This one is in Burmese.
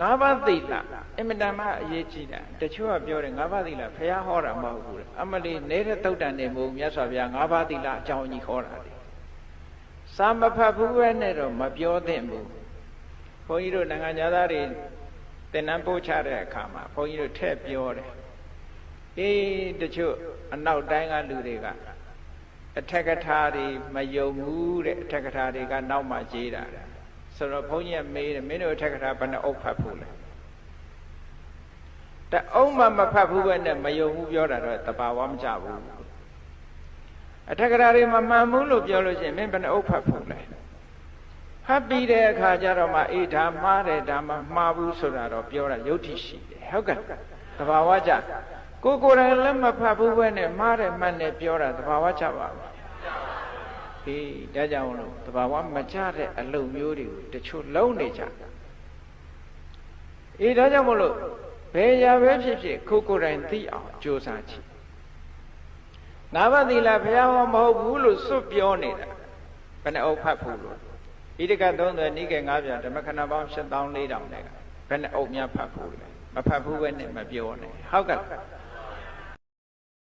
ငါးပါးသီလအင်မတန်မှအရေးကြီးတာတချို့ကပြောတယ်ငါးပါးသီလဖះဟောတာမဟုတ်ဘူးတဲ့အမလီနေတဲ့တုတ်တန်နေမို့မြတ်စွာဘုရားငါးပါးသီလအကြောင်းကြီးဟောတာလေစာမဖတ်ဘူးပဲနဲ့တော့မပြောသင့်ဘူးဘုန်းကြီးတို့နိုင်ငံသားတွေသင်္นานပို့ချတဲ့အခါမှာဘုန်းကြီးတို့ထည့်ပြောတယ်အေးတချို့အနောက်တိုင်းကလူတွေကအထက်ကထာတွေမယုံဘူးတဲ့အထက်ကထာတွေကနောက်မှကြီးတာ ဆိုတော့ဘုန်းကြီးကမေးတယ်မင်းတို့အထက်ကထာဘယ်နှအုပ်ဖတ်ဖို့လဲတအုပ်မှမဖတ်ဘူးပဲနဲ့မယုံဘူးပြောတာတော့တဘာဝမကြဘူးအထက်ကထာတွေမမှန်ဘူးလို့ပြောလို့ရှိရင်မင်းဘယ်နှအုပ်ဖတ်ဖို့လဲဖတ်ပြီးတဲ့အခါကျတော့မှအေးဒါမှားတယ်ဒါမှမှားဘူးဆိုတာတော့ပြောတာယုတ်တိရှိတယ်ဟုတ်ကဲ့တဘာဝကြကိုကိုယ်တိုင်လည်းမဖတ်ဘူးပဲနဲ့မှားတယ်မှန်တယ်ပြောတာတဘာဝကြပါဘူး အေးဒါကြောင့်လို့တဘာဝမကြတဲ့အလုပ်မျိုးတွေကိုတချို့လုံးနေကြအေးဒါကြောင့်မလို့ဘယ်ရာပဲဖြစ်ဖြစ်ကိုကိုယ်တိုင်သိအောင်ကြိုးစားကြည့်ငါးပါးသီလဘုရားဟောမဟုတ်ဘူးလို့စွတ်ပြောနေတာဘယ်နဲ့အုပ်ဖတ်ဖို့လို့ဣတိကသုံးသွယ်နိကေ၅ပြဓမ္မခဏပေါင်း7400တဲ့ကဘယ်နဲ့အုပ်များဖတ်ဖို့လဲမဖတ်ဘူးပဲနဲ့မပြောနဲ့ဟုတ်ကဲ့